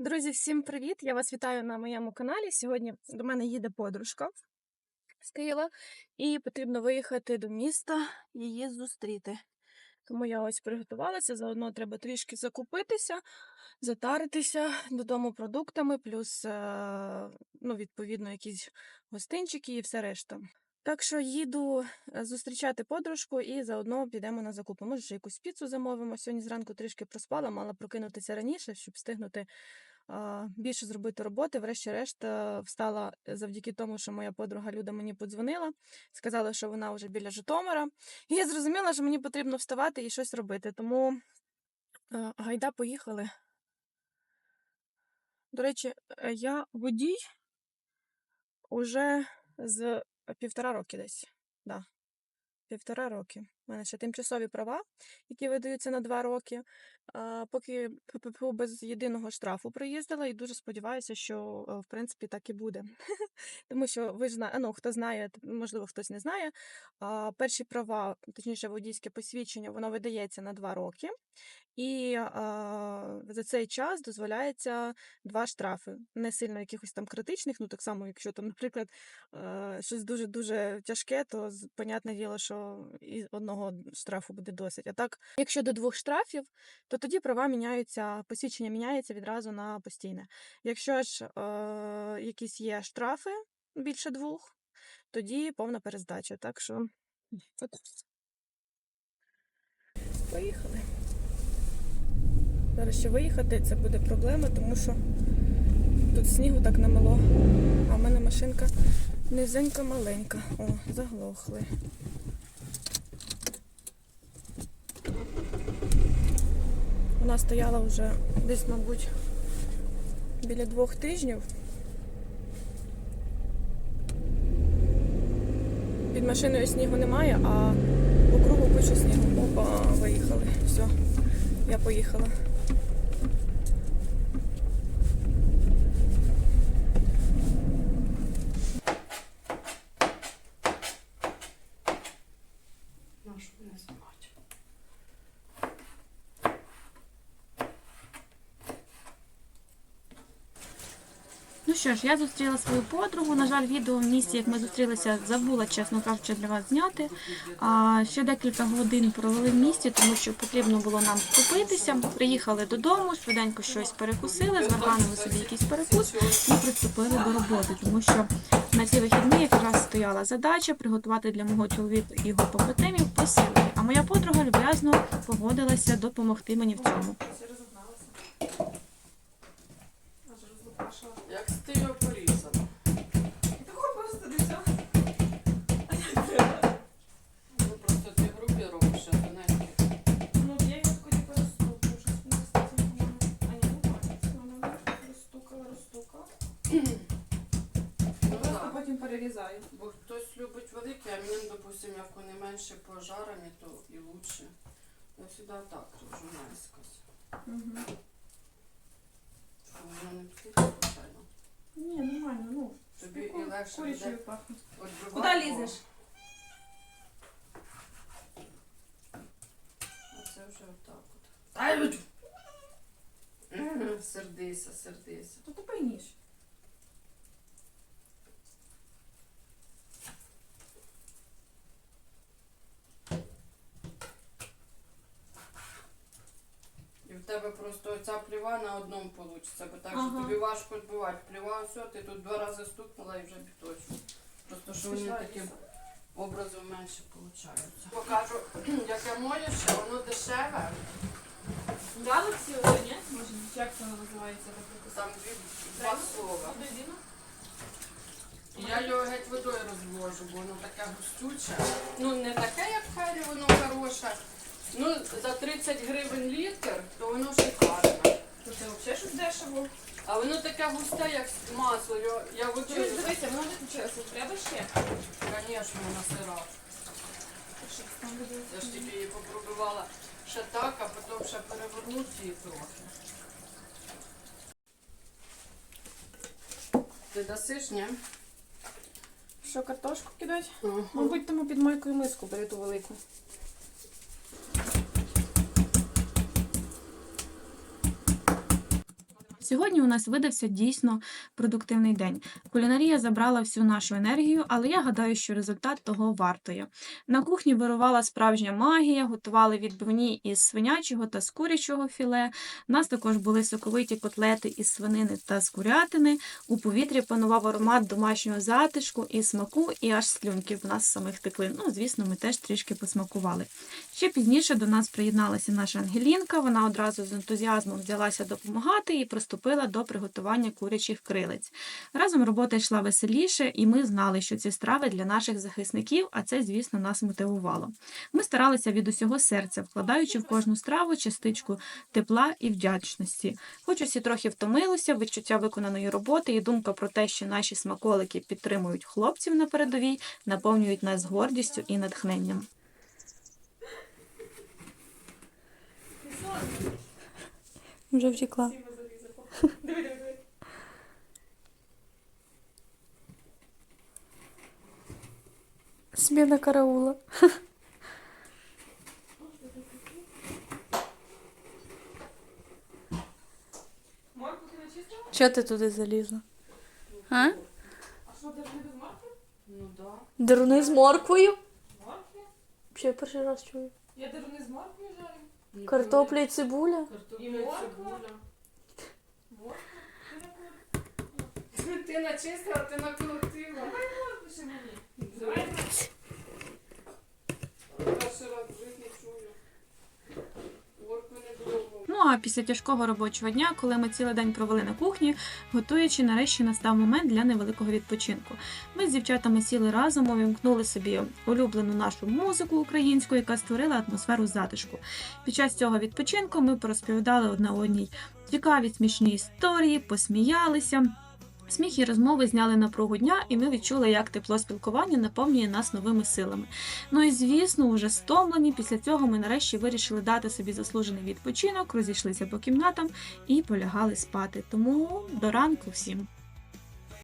Друзі, всім привіт! Я вас вітаю на моєму каналі. Сьогодні до мене їде подружка з Києва, і потрібно виїхати до міста її зустріти. Тому я ось приготувалася. Заодно треба трішки закупитися, затаритися додому продуктами, плюс, е, ну, відповідно, якісь гостинчики і все решта. Так що їду е, зустрічати подружку і заодно підемо на закупи. Може, ще якусь піцу замовимо. Сьогодні зранку трішки проспала, мала прокинутися раніше, щоб встигнути більше зробити роботи. Врешті-решт е, встала завдяки тому, що моя подруга Люда мені подзвонила, сказала, що вона вже біля Житомира. І я зрозуміла, що мені потрібно вставати і щось робити. Тому е, гайда поїхали. До речі, е, я водій уже з півтора роки десь. Да. Півтора роки. Мене ще тимчасові права, які видаються на два роки. Поки ПППУ без єдиного штрафу приїздила, і дуже сподіваюся, що е, в принципі так і буде. Тому що ви ж ну хто знає, можливо, хтось не знає. Перші права, точніше, водійське посвідчення, воно видається на два роки, і за цей час дозволяється два штрафи. Не сильно якихось там критичних, ну так само, якщо там, наприклад, е, щось дуже дуже тяжке, то понятне діло, що і одного штрафу буде досить. А так, якщо до двох штрафів, то тоді права міняються, посвідчення міняється відразу на постійне. Якщо ж е, якісь є штрафи більше двох, тоді повна перездача. Так що. Поїхали. Зараз ще виїхати, це буде проблема, тому що тут снігу так намело, а в мене машинка низенька маленька. О, заглохли. Вона стояла вже десь, мабуть, біля двох тижнів. Під машиною снігу немає, а по кругу куча снігу. Опа, виїхали. Все, я поїхала. Що ж, я зустріла свою подругу. На жаль, відео в місті, як ми зустрілися, забула, чесно кажучи, для вас зняти. А ще декілька годин провели в місті, тому що потрібно було нам купитися. Приїхали додому, швиденько щось перекусили, зварганили собі якийсь перекус і приступили до роботи, тому що на ці вихідні якраз стояла задача приготувати для мого чоловіка його побратимів посилки. А моя подруга люб'язно погодилася допомогти мені в цьому. Просто потім перерізаю. Бо хтось любить велике, а мені, допустим, як вони менше пожарені, то і лучше. Я завжди так роблю наискось. Угу. Щоб воно не псується, звичайно. Ні, нормально, ну. Тобі і легше буде Курячою пахне. відбивати. Куди лізеш? А це вже отак от. Ай, Сердися, сердися. То ти пойніш. І в тебе просто оця пліва на одному вийде, бо так що Ага. тобі важко відбивати. Пліва, все, ти тут два рази стукнула і вже біточку. Просто що вони таким образом менше виходить. Покажу, яке моє ще, воно дешеве. Галаксі, ні? Може, як це називається? Там дві, два слова. Я його геть водою розвожу, бо воно таке густюче. Ну не таке, як фері, воно хороше. Ну, за 30 гривень літр, то воно шикарне. То це взагалі щось дешево. А воно таке густе, як масло. Його- Я Чуєш, водою, дивися, воно не. Треба ще. звісно, на сира. Що там буде? Я ж тільки її попробувала ще так, а потім ще перевернути її трохи. Ти досиш, ні? Що, картошку кидати? Мабуть, тому під майкою миску бери ту велику. Сьогодні у нас видався дійсно продуктивний день. Кулінарія забрала всю нашу енергію, але я гадаю, що результат того вартує. На кухні вирувала справжня магія, готували відбивні із свинячого та з курячого філе. У нас також були соковиті котлети із свинини та з курятини. У повітрі панував аромат домашнього затишку і смаку, і аж слюнки в нас самих текли. Ну, звісно, ми теж трішки посмакували. Ще пізніше до нас приєдналася наша Ангелінка. Вона одразу з ентузіазмом взялася допомагати і приступила до приготування курячих крилець. Разом робота йшла веселіше, і ми знали, що ці страви для наших захисників, а це, звісно, нас мотивувало. Ми старалися від усього серця, вкладаючи в кожну страву частичку тепла і вдячності. Хоч усі трохи втомилися, відчуття виконаної роботи і думка про те, що наші смаколики підтримують хлопців на передовій, наповнюють нас гордістю і натхненням. Вже втекла. Смена караула. Чого ти туди залізла? А? А що, держи без морки? Ну да. Деруни з морквою? Морки? Ще перший раз чую. Я деруни з моркою жарю. Картопля і цибуля. Картопля І морква. цибуля. Морку? Ти начистила, ти накрутила. Морку ще мені. Давай. Перший раз в житті чую. Моркви не а після тяжкого робочого дня, коли ми цілий день провели на кухні, готуючи, нарешті настав момент для невеликого відпочинку. Ми з дівчатами сіли разом, увімкнули собі улюблену нашу музику українську, яка створила атмосферу затишку. Під час цього відпочинку ми порозповідали одна одній цікаві смішні історії, посміялися. Сміх і розмови зняли напругу дня, і ми відчули, як тепло спілкування наповнює нас новими силами. Ну і звісно, уже стомлені. Після цього ми нарешті вирішили дати собі заслужений відпочинок, розійшлися по кімнатам і полягали спати. Тому до ранку всім.